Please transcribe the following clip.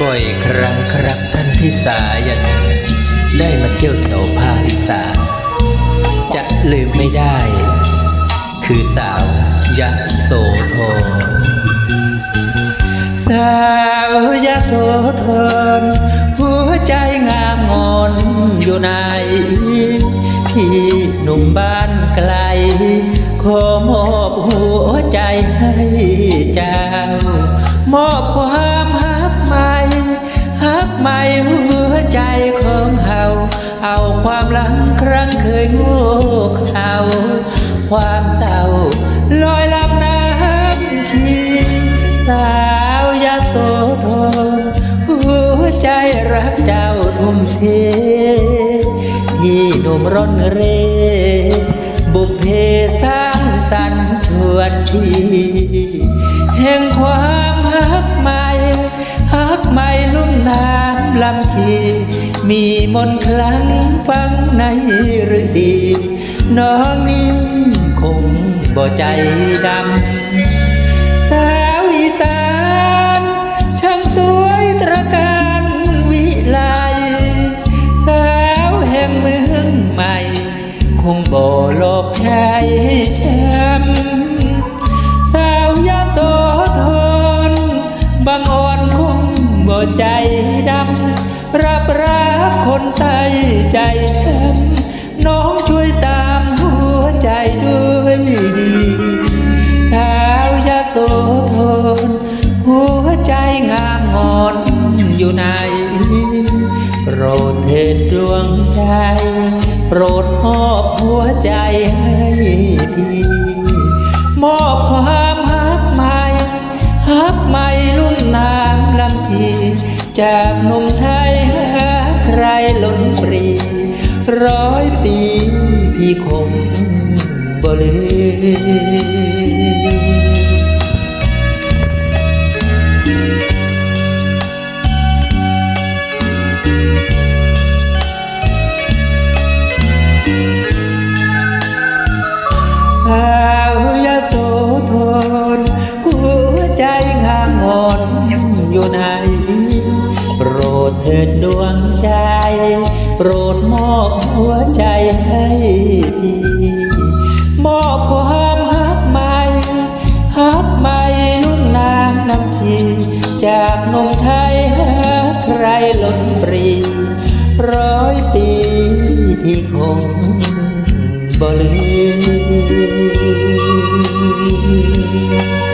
บ่อยครั้งครับท่านที่สายันได้มาเที่ยวแถวภาคอีสานจะลืมไม่ได้ คือสาวยะโสธรสาวยะโสธรหัวใจงามงอนอยู่ในพี่หนุ่มบ้านไกล ขอมอบหัวใจให้เจ้ามอบความใหม่ ฮักใหม่หัวใจของเฮาเอาความหลังครั้งเคยโง่เขาความเศร้าลอยลำน้ำชีสาวยาโสธรหัวใจรักเจ้าทุ่มเทพี่หนุ่มร้อนเร่ำลำชีมีมนคลังฟังในฤดี น้องนี้คงบ่ใจดำสาวอีสานช่างสวยตระการวิไลสาวแห่งเมืองใหม่ คงบ่หลอกชายช้ำ อยู่ในโปรดเถิดดวงใจ โปรดมอบหัวใจให้พี่มอบความฮักใหม่ฮักใหม่ลุ่มน้ำลำทีจากหนุ่มไทยหาใครล้นปรี ร้อยปีพี่คงบ่ลืม ดเถิดดวงใจ โปรดมอบหัวใจให้พี่มอบความฮักใหม่ฮักใหม่ลุ่นน้ำน้ำทีจากนุ่มไทยหาใครล้นปรีร้อยปีพี่คงบ่ลืม